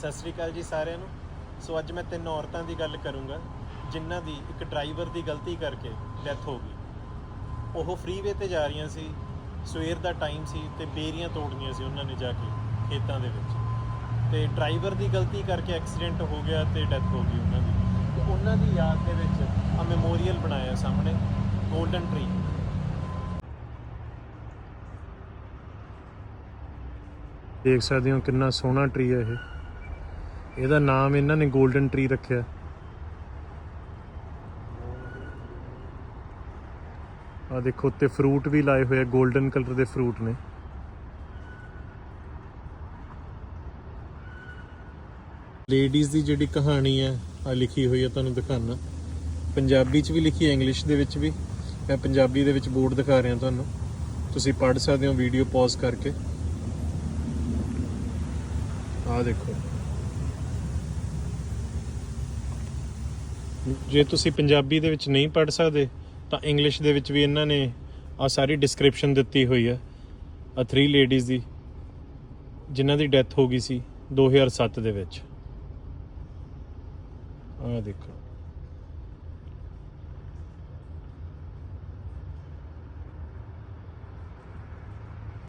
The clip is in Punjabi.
ਸਤਿ ਸ੍ਰੀ ਅਕਾਲ ਜੀ ਸਾਰਿਆਂ ਨੂੰ। ਸੋ ਅੱਜ ਮੈਂ ਤਿੰਨ ਔਰਤਾਂ ਦੀ ਗੱਲ ਕਰੂੰਗਾ, ਜਿਨ੍ਹਾਂ ਦੀ ਇੱਕ ਡਰਾਈਵਰ ਦੀ ਗਲਤੀ ਕਰਕੇ ਡੈਥ ਹੋ ਗਈ। ਉਹ ਫਰੀਵੇ ਤੇ ਜਾ ਰਹੀਆਂ ਸੀ, ਸਵੇਰ ਦਾ ਟਾਈਮ ਸੀ ਤੇ ਬੇਰੀਆਂ ਤੋੜਨੀਆਂ ਸੀ ਉਹਨਾਂ ਨੇ ਜਾ ਕੇ ਖੇਤਾਂ ਦੇ ਵਿੱਚ। ਤੇ ਡਰਾਈਵਰ ਦੀ ਗਲਤੀ ਕਰਕੇ ਐਕਸੀਡੈਂਟ ਹੋ ਗਿਆ ਤੇ ਡੈਥ ਹੋ ਗਈ ਉਹਨਾਂ ਦੀ। ਤੇ ਉਹਨਾਂ ਦੀ ਯਾਦ ਦੇ ਵਿੱਚ ਆ ਮੈਮੋਰੀਅਲ ਬਣਾਇਆ ਸਾਹਮਣੇ 골ਡਨ ਟਰੀ ਦੇਖ ਸਕਦੇ ਹੋ ਕਿੰਨਾ ਸੋਹਣਾ ਟਰੀ ਹੈ ਇਹ। ਇਹਦਾ ਨਾਮ ਇਹਨਾਂ ਨੇ 골ਡਨ ਟਰੀ ਰੱਖਿਆ। ਆ ਦੇਖੋ, ਉੱਤੇ ਫਰੂਟ ਵੀ ਲਾਏ ਹੋਏ ਆ 골ਡਨ ਕਲਰ ਦੇ ਫਰੂਟ ਨੇ। ਲੇਡੀਜ਼ ਦੀ ਜਿਹੜੀ ਕਹਾਣੀ ਹੈ ਆ ਲਿਖੀ ਹੋਈ ਹੈ ਤੁਹਾਨੂੰ ਦਿਖਾਣਾ ਪੰਜਾਬੀ 'ਚ ਵੀ ਲਿਖੀ ਹੈ ਇੰਗਲਿਸ਼ ਦੇ ਵਿੱਚ ਵੀ। ਮੈਂ ਪੰਜਾਬੀ ਦੇ ਵਿੱਚ ਬੋਰਡ ਦਿਖਾ ਰਿਹਾ ਤੁਹਾਨੂੰ। ਤੁਸੀਂ ਪੜ੍ਹ ਸਕਦੇ ਹੋ ਵੀਡੀਓ ਪੌਜ਼ ਕਰਕੇ। ਆ ਦੇਖੋ। ਜੇ ਤੁਸੀਂ ਪੰਜਾਬੀ ਦੇ ਵਿੱਚ ਨਹੀਂ ਪੜ੍ਹ ਸਕਦੇ, ਤਾਂ ਇੰਗਲਿਸ਼ ਦੇ ਵਿੱਚ ਵੀ ਇਹਨਾਂ ਨੇ ਆ ਸਾਰੀ ਡਿਸਕ੍ਰਿਪਸ਼ਨ ਦਿੱਤੀ ਹੋਈ ਹੈ ਆ ਥਰੀ ਲੇਡੀਜ਼ ਦੀ, ਜਿਨ੍ਹਾਂ ਦੀ ਡੈਥ ਹੋ ਗਈ ਸੀ 2007 ਦੇ ਵਿੱਚ। ਆ ਦੇਖੋ।